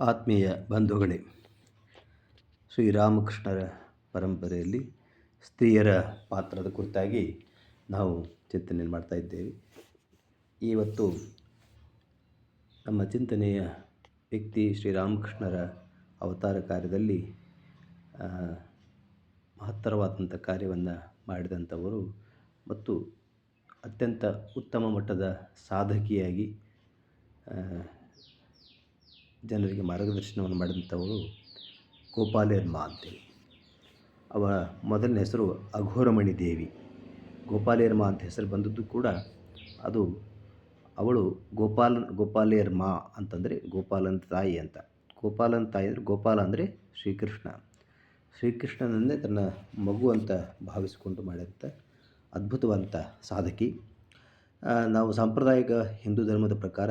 ಆತ್ಮೀಯ ಬಂಧುಗಳೇ ಶ್ರೀರಾಮಕೃಷ್ಣರ ಪರಂಪರೆಯಲ್ಲಿ ಸ್ತ್ರೀಯರ ಪಾತ್ರದ ಕುರಿತಾಗಿ ನಾವು ಚಿಂತನೆ ಮಾಡ್ತಾ ಇದ್ದೇವೆ. ಇವತ್ತು ನಮ್ಮ ಚಿಂತನೆಯ ವ್ಯಕ್ತಿ ಶ್ರೀರಾಮಕೃಷ್ಣರ ಅವತಾರ ಕಾರ್ಯದಲ್ಲಿ ಮಹತ್ತರವಾದಂಥ ಕಾರ್ಯವನ್ನು ಮಾಡಿದಂಥವರು ಮತ್ತು ಅತ್ಯಂತ ಉತ್ತಮ ಮಟ್ಟದ ಸಾಧಕಿಯಾಗಿ ಜನರಿಗೆ ಮಾರ್ಗದರ್ಶನವನ್ನು ಮಾಡಿದಂಥವಳು ಗೋಪಾಲಯಮ್ಮ ಅಂತೇಳಿ ಅವರ ಮೊದಲನೇ ಹೆಸರು ಅಘೋರಮಣಿ ದೇವಿ. ಗೋಪಾಲಯರ್ಮ ಅಂತ ಹೆಸರು ಬಂದದ್ದು ಕೂಡ ಅದು ಅವಳು ಗೋಪಾಲ ಗೋಪಾಲಯರ್ಮ ಅಂತಂದರೆ ಗೋಪಾಲನ ತಾಯಿ ಅಂತ. ಗೋಪಾಲನ ತಾಯಿ ಅಂದರೆ ಗೋಪಾಲ ಅಂದರೆ ಶ್ರೀಕೃಷ್ಣ. ಶ್ರೀಕೃಷ್ಣನನ್ನೇ ತನ್ನ ಮಗು ಅಂತ ಭಾವಿಸಿಕೊಂಡು ಮಾಡಿದಂಥ ಅದ್ಭುತವಾದಂಥ ಸಾಧಕಿ. ನಾವು ಸಾಂಪ್ರದಾಯಿಕ ಹಿಂದೂ ಧರ್ಮದ ಪ್ರಕಾರ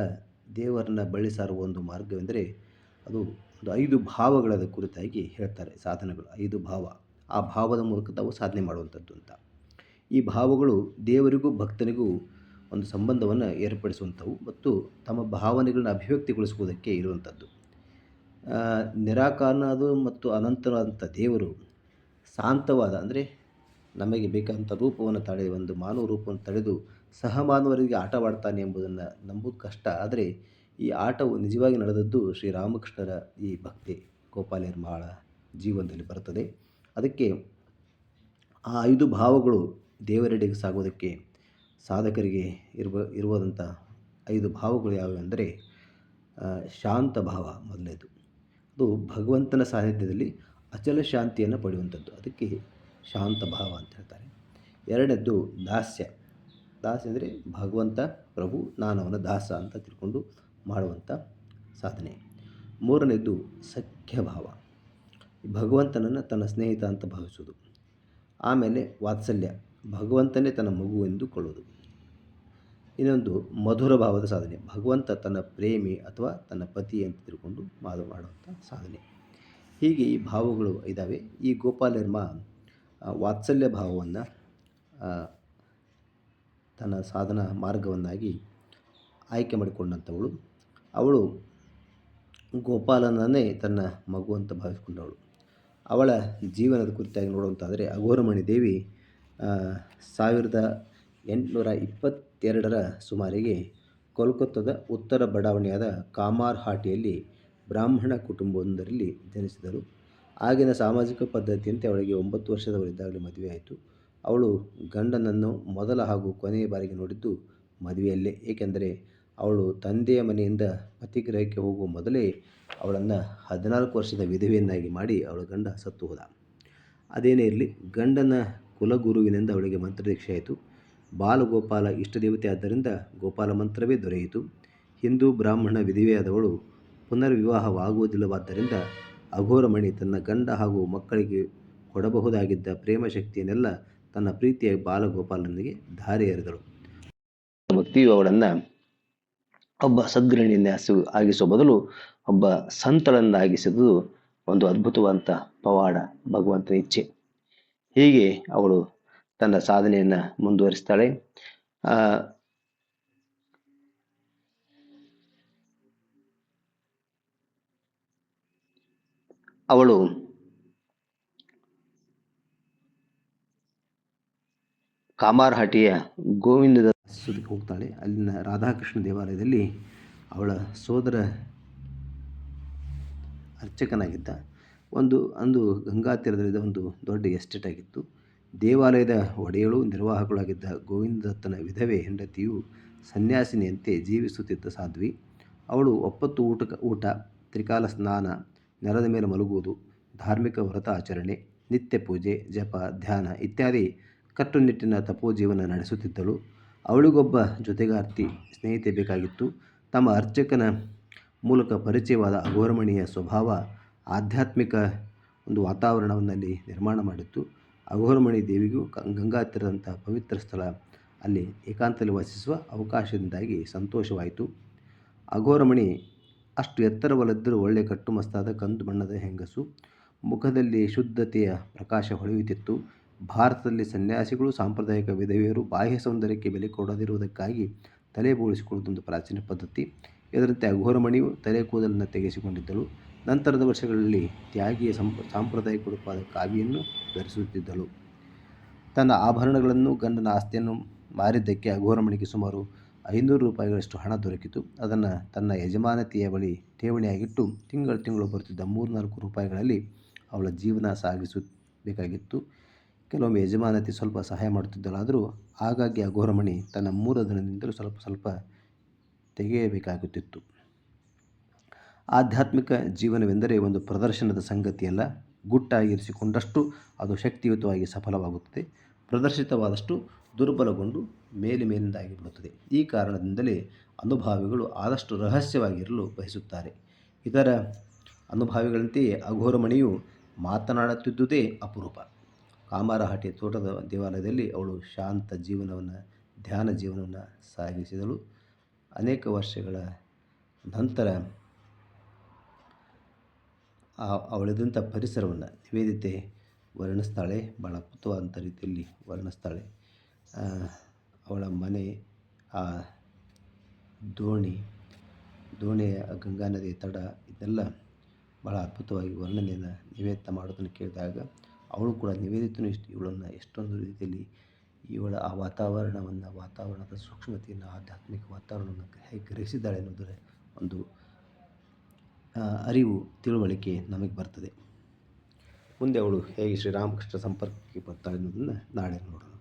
ದೇವರನ್ನ ಬಳಿ ಸಾರುವ ಒಂದು ಮಾರ್ಗವೆಂದರೆ ಅದು ಒಂದು ಐದು ಭಾವಗಳ ಕುರಿತಾಗಿ ಹೇಳ್ತಾರೆ ಸಾಧನೆಗಳು. ಐದು ಭಾವ. ಆ ಭಾವದ ಮೂಲಕ ತಾವು ಸಾಧನೆ ಮಾಡುವಂಥದ್ದು ಅಂತ. ಈ ಭಾವಗಳು ದೇವರಿಗೂ ಭಕ್ತನಿಗೂ ಒಂದು ಸಂಬಂಧವನ್ನು ಏರ್ಪಡಿಸುವಂಥವು ಮತ್ತು ತಮ್ಮ ಭಾವನೆಗಳನ್ನ ಅಭಿವ್ಯಕ್ತಿಗೊಳಿಸುವುದಕ್ಕೆ ಇರುವಂಥದ್ದು. ನಿರಾಕಾರನಾದ ಮತ್ತು ಅನಂತನಾದಂಥ ದೇವರು ಶಾಂತವಾದ, ಅಂದರೆ ನಮಗೆ ಬೇಕಾದಂಥ ರೂಪವನ್ನು ತಡೆ, ಒಂದು ಮಾನವ ರೂಪವನ್ನು ತಡೆದು ಸಹಮಾನವರಿಗೆ ಆಟವಾಡ್ತಾನೆ ಎಂಬುದನ್ನು ನಂಬುದು ಕಷ್ಟ. ಆದರೆ ಈ ಆಟವು ನಿಜವಾಗಿ ನಡೆದದ್ದು ಶ್ರೀರಾಮಕೃಷ್ಣರ ಈ ಭಕ್ತಿ ಗೋಪಾಲಯರ್ಮಾಳ ಜೀವನದಲ್ಲಿ ಬರುತ್ತದೆ. ಅದಕ್ಕೆ ಆ ಐದು ಭಾವಗಳು ದೇವರೆಡೆಗೆ ಸಾಗೋದಕ್ಕೆ ಸಾಧಕರಿಗೆ ಇರುವ ಇರುವುದಂಥ ಐದು ಭಾವಗಳು ಯಾವುವು ಅಂದರೆ ಶಾಂತ ಭಾವ ಮೊದಲನೇದು. ಅದು ಭಗವಂತನ ಸಾನ್ನಿಧ್ಯದಲ್ಲಿ ಅಚಲ ಶಾಂತಿಯನ್ನು ಪಡೆಯುವಂಥದ್ದು. ಅದಕ್ಕೆ ಶಾಂತ ಭಾವ ಅಂತ ಹೇಳ್ತಾರೆ. ಎರಡನೇದ್ದು ದಾಸ್ಯ. ದಾಸ್ಯ ಅಂದರೆ ಭಗವಂತ, ಪ್ರಭು, ನಾನು ಅವನ ದಾಸ ಅಂತ ತಿಳ್ಕೊಂಡು ಮಾಡುವಂಥ ಸಾಧನೆ. ಮೂರನೇದು ಸಖ್ಯ ಭಾವ ಭಗವಂತನನ್ನು ತನ್ನ ಸ್ನೇಹಿತ ಅಂತ ಭಾವಿಸೋದು. ಆಮೇಲೆ ವಾತ್ಸಲ್ಯ. ಭಗವಂತನೇ ತನ್ನ ಮಗು ಎಂದು ಕೊಳ್ಳೋದು. ಇನ್ನೊಂದು ಮಧುರ ಭಾವದ ಸಾಧನೆ. ಭಗವಂತ ತನ್ನ ಪ್ರೇಮಿ ಅಥವಾ ತನ್ನ ಪತಿ ಅಂತ ತಿಳ್ಕೊಂಡು ಮಾಡು ಮಾಡುವಂಥ ಸಾಧನೆ. ಹೀಗೆ ಈ ಭಾವಗಳು ಇದ್ದಾವೆ ಈ ಗೋಪಾಲರ್ಮ ವಾತ್ಸಲ್ಯ ಭಾವವನ್ನು ತನ್ನ ಸಾಧನ ಮಾರ್ಗವನ್ನಾಗಿ ಆಯ್ಕೆ ಮಾಡಿಕೊಂಡಂಥವಳು. ಅವಳು ಗೋಪಾಲನನ್ನೇ ತನ್ನ ಮಗು ಅಂತ ಭಾವಿಸಿಕೊಂಡವಳು. ಅವಳ ಜೀವನದ ಕುರಿತಾಗಿ ನೋಡುವಂತಾದರೆ ಅಘೋರಮಣಿ ದೇವಿ ಸಾವಿರದ ಎಂಟುನೂರ ಇಪ್ಪತ್ತೆರಡರ ಸುಮಾರಿಗೆ ಕೋಲ್ಕತ್ತಾದ ಉತ್ತರ ಬಡಾವಣೆಯಾದ ಕಾಮಾರ್ ಹಾಟಿಯಲ್ಲಿ ಬ್ರಾಹ್ಮಣ ಕುಟುಂಬವೊಂದರಲ್ಲಿ ಜನಿಸಿದರು ಆಗಿನ ಸಾಮಾಜಿಕ ಪದ್ಧತಿಯಂತೆ ಅವಳಿಗೆ ಒಂಬತ್ತು ವರ್ಷದವರಿದ್ದಾಗಲೇ ಮದುವೆಯಾಯಿತು. ಅವಳು ಗಂಡನನ್ನು ಮೊದಲ ಹಾಗೂ ಕೊನೆಯ ಬಾರಿಗೆ ನೋಡಿದ್ದು ಮದುವೆಯಲ್ಲೇ. ಏಕೆಂದರೆ ಅವಳು ತಂದೆಯ ಮನೆಯಿಂದ ಪತಿಗೃಹಕ್ಕೆ ಹೋಗುವ ಮೊದಲೇ ಅವಳನ್ನು ಹದಿನಾಲ್ಕು ವರ್ಷದ ವಿಧವೆಯನ್ನಾಗಿ ಮಾಡಿ ಅವಳ ಗಂಡ ಸತ್ತು ಹೋದ. ಅದೇನೇ ಇರಲಿ, ಗಂಡನ ಕುಲಗುರುವಿನಿಂದ ಅವಳಿಗೆ ಮಂತ್ರದೀಕ್ಷೆ ಆಯಿತು. ಬಾಲಗೋಪಾಲ ಇಷ್ಟದೇವತೆ ಆದ್ದರಿಂದ ಗೋಪಾಲ ಮಂತ್ರವೇ ದೊರೆಯಿತು. ಹಿಂದೂ ಬ್ರಾಹ್ಮಣ ವಿಧವೆಯಾದವಳು ಪುನರ್ವಿವಾಹವಾಗುವುದಿಲ್ಲವಾದ್ದರಿಂದ ಅಘೋರಮಣಿ ತನ್ನ ಗಂಡ ಹಾಗೂ ಮಕ್ಕಳಿಗೆ ಕೊಡಬಹುದಾಗಿದ್ದ ಪ್ರೇಮ ಶಕ್ತಿಯನ್ನೆಲ್ಲ ತನ್ನ ಪ್ರೀತಿಯ ಬಾಲಗೋಪಾಲನಿಗೆ ಧಾರೆ ಎರೆದಳು. ಭಕ್ತಿಯು ಅವಳನ್ನ ಒಬ್ಬ ಸದ್ಗೃಹಿಣಿಯಿಂದ ಆಗಿಸುವ ಬದಲು ಒಬ್ಬ ಸಂತಳನ್ನಾಗಿಸಿದುದು ಒಂದು ಅದ್ಭುತವಂತ ಪವಾಡ, ಭಗವಂತನ ಇಚ್ಛೆ. ಹೀಗೆ ಅವಳು ತನ್ನ ಸಾಧನೆಯನ್ನು ಮುಂದುವರಿಸ್ತಾಳೆ. ಅವಳು ಕಾಮಾರ್ಹಟಿಯ ಗೋವಿಂದದ ಸುದಿಗೆ ಹೋಗ್ತಾಳೆ. ಅಲ್ಲಿನ ರಾಧಾಕೃಷ್ಣ ದೇವಾಲಯದಲ್ಲಿ ಅವಳ ಸೋದರ ಅರ್ಚಕನಾಗಿದ್ದ. ಒಂದು, ಅಂದು ಗಂಗಾ ತೀರದಲ್ಲಿದ್ದ ಒಂದು ದೊಡ್ಡ ಎಸ್ಟೇಟ್ ಆಗಿತ್ತು. ದೇವಾಲಯದ ಒಡೆಯಳು, ನಿರ್ವಾಹಕಳಾಗಿದ್ದ ಗೋವಿಂದದತ್ತನ ವಿಧವೆ ಹೆಂಡತಿಯು ಸನ್ಯಾಸಿನಿಯಂತೆ ಜೀವಿಸುತ್ತಿದ್ದ ಸಾಧ್ವಿ. ಅವಳು ಒಪ್ಪತ್ತು ಊಟ ಊಟ, ತ್ರಿಕಾಲ ಸ್ನಾನ, ನೆಲದ ಮೇಲೆ ಮಲಗುವುದು, ಧಾರ್ಮಿಕ ವ್ರತ ಆಚರಣೆ, ನಿತ್ಯ ಪೂಜೆ, ಜಪ, ಧ್ಯಾನ ಇತ್ಯಾದಿ ಕಟ್ಟುನಿಟ್ಟಿನ ತಪೋ ಜೀವನ ನಡೆಸುತ್ತಿದ್ದಳು. ಅವಳಿಗೊಬ್ಬ ಜೊತೆಗಾರ್ತಿ ಸ್ನೇಹಿತೆ ಬೇಕಾಗಿತ್ತು. ತಮ್ಮ ಅರ್ಚಕನ ಮೂಲಕ ಪರಿಚಯವಾದ ಅಘೋರಮಣಿಯ ಸ್ವಭಾವ ಆಧ್ಯಾತ್ಮಿಕ ಒಂದು ವಾತಾವರಣವನ್ನಲ್ಲಿ ನಿರ್ಮಾಣ ಮಾಡಿತ್ತು. ಅಘೋರಮಣಿ ದೇವಿಗೂ ಗಂಗಾ ತೀರದಂಥ ಪವಿತ್ರ ಸ್ಥಳ ಅಲ್ಲಿ ಏಕಾಂತದಲ್ಲಿ ವಾಸಿಸುವ ಅವಕಾಶದಿಂದಾಗಿ ಸಂತೋಷವಾಯಿತು. ಅಘೋರಮಣಿ ಅಷ್ಟು ಎತ್ತರವಲ್ಲದ್ದರೂ ಒಳ್ಳೆಯ ಕಟ್ಟುಮಸ್ತಾದ ಕಂದು ಬಣ್ಣದ ಹೆಂಗಸು. ಮುಖದಲ್ಲಿ ಶುದ್ಧತೆಯ ಪ್ರಕಾಶ ಹೊಳೆಯುತ್ತಿತ್ತು. ಭಾರತದಲ್ಲಿ ಸನ್ಯಾಸಿಗಳು, ಸಾಂಪ್ರದಾಯಿಕ ವಿಧವೆಯರು ಬಾಹ್ಯ ಸೌಂದರ್ಯಕ್ಕೆ ಬೆಲೆ ಕೊಡದಿರುವುದಕ್ಕಾಗಿ ತಲೆ ಬೋಳಿಸಿಕೊಳ್ಳುವುದೊಂದು ಪ್ರಾಚೀನ ಪದ್ಧತಿ. ಇದರಂತೆ ಅಘೋರಮಣಿಯು ತಲೆ ಕೂದಲನ್ನು ತೆಗೆಸಿಕೊಂಡಿದ್ದಳು. ನಂತರದ ವರ್ಷಗಳಲ್ಲಿ ತ್ಯಾಗಿಯ ಸಂಪ, ಸಾಂಪ್ರದಾಯಿಕ ಉಡುಪಾದ ಕಾವಿಯನ್ನು ಧರಿಸುತ್ತಿದ್ದಳು. ತನ್ನ ಆಭರಣಗಳನ್ನು, ಗಂಡನ ಆಸ್ತಿಯನ್ನು ಮಾರಿದ್ದಕ್ಕೆ ಅಘೋರಮಣಿಗೆ ಸುಮಾರು ಐನೂರು ರೂಪಾಯಿಗಳಷ್ಟು ಹಣ ದೊರಕಿತು. ಅದನ್ನು ತನ್ನ ಯಜಮಾನತಿಯ ಬಳಿ ಠೇವಣಿಯಾಗಿಟ್ಟು ತಿಂಗಳು ತಿಂಗಳು ಬರುತ್ತಿದ್ದ ಮೂರು ನಾಲ್ಕು ರೂಪಾಯಿಗಳಲ್ಲಿ ಅವಳ ಜೀವನ ಸಾಗಿಸಬೇಕಾಗಿತ್ತು. ಕೆಲವೊಮ್ಮೆ ಯಜಮಾನತಿ ಸ್ವಲ್ಪ ಸಹಾಯ ಮಾಡುತ್ತಿದ್ದಳಾದರೂ ಆಗಾಗ್ಗೆ ಅಘೋರಮಣಿ ತನ್ನ ಮೂಲ ಧನದಿಂದಲೂ ಸ್ವಲ್ಪ ಸ್ವಲ್ಪ ತೆಗೆಯಬೇಕಾಗುತ್ತಿತ್ತು. ಆಧ್ಯಾತ್ಮಿಕ ಜೀವನವೆಂದರೆ ಒಂದು ಪ್ರದರ್ಶನದ ಸಂಗತಿಯಲ್ಲ. ಗುಟ್ಟಾಗಿರಿಸಿಕೊಂಡಷ್ಟು ಅದು ಶಕ್ತಿಯುತವಾಗಿ ಸಫಲವಾಗುತ್ತದೆ. ಪ್ರದರ್ಶಿತವಾದಷ್ಟು ದುರ್ಬಲಗೊಂಡು ಮೇಲೆ ಮೇಲಿಂದಾಗಿ ಬಿಡುತ್ತದೆ ಈ ಕಾರಣದಿಂದಲೇ ಅನುಭಾವಿಗಳು ಆದಷ್ಟು ರಹಸ್ಯವಾಗಿರಲು ಬಯಸುತ್ತಾರೆ. ಇದರ ಅನುಭಾವಿಗಳಂತೆಯೇ ಅಘೋರಮಣಿಯು ಮಾತನಾಡುತ್ತಿದ್ದುದೇ ಅಪರೂಪ. ಕಾಮಾರಹಟ್ಟಿ ತೋಟದ ದೇವಾಲಯದಲ್ಲಿ ಅವಳು ಶಾಂತ ಜೀವನವನ್ನು, ಧ್ಯಾನ ಜೀವನವನ್ನು ಸಾಗಿಸಿದಳು. ಅನೇಕ ವರ್ಷಗಳ ನಂತರ ಆ ಅವಳಿದಂಥ ಪರಿಸರವನ್ನು ನಿವೇದಿತೆ ವರ್ಣಿಸ್ತಾಳೆ ಭಾಳ ಅದ್ಭುತವಾದಂಥ ರೀತಿಯಲ್ಲಿ ವರ್ಣಿಸ್ತಾಳೆ ಅವಳ ಮನೆ, ಆ ದೋಣಿ, ದೋಣಿಯ ಗಂಗಾ ನದಿ ತಡ, ಇದೆಲ್ಲ ಭಾಳ ಅದ್ಭುತವಾಗಿ ವರ್ಣನೆಯನ್ನು ನಿವೇದನೆ ಮಾಡೋದನ್ನು ಕೇಳಿದಾಗ ಅವಳು ಕೂಡ ನಿವೇದಿತನು ಇಷ್ಟು, ಇವಳನ್ನು ಎಷ್ಟೊಂದು ರೀತಿಯಲ್ಲಿ ಇವಳ ಆ ವಾತಾವರಣವನ್ನು, ವಾತಾವರಣದ ಸೂಕ್ಷ್ಮತೆಯನ್ನು, ಆಧ್ಯಾತ್ಮಿಕ ವಾತಾವರಣವನ್ನು ಹೇಗೆ ಗ್ರಹಿಸಿದ್ದಾಳೆ ಅನ್ನೋದರ ಒಂದು ಅರಿವು, ತಿಳುವಳಿಕೆ ನಮಗೆ ಬರ್ತದೆ. ಮುಂದೆ ಅವಳು ಹೇಗೆ ಶ್ರೀರಾಮಕೃಷ್ಣ ಸಂಪರ್ಕಕ್ಕೆ ಬರ್ತಾಳೆ ಅನ್ನೋದನ್ನು ನಾಳೆ ನೋಡೋಣ.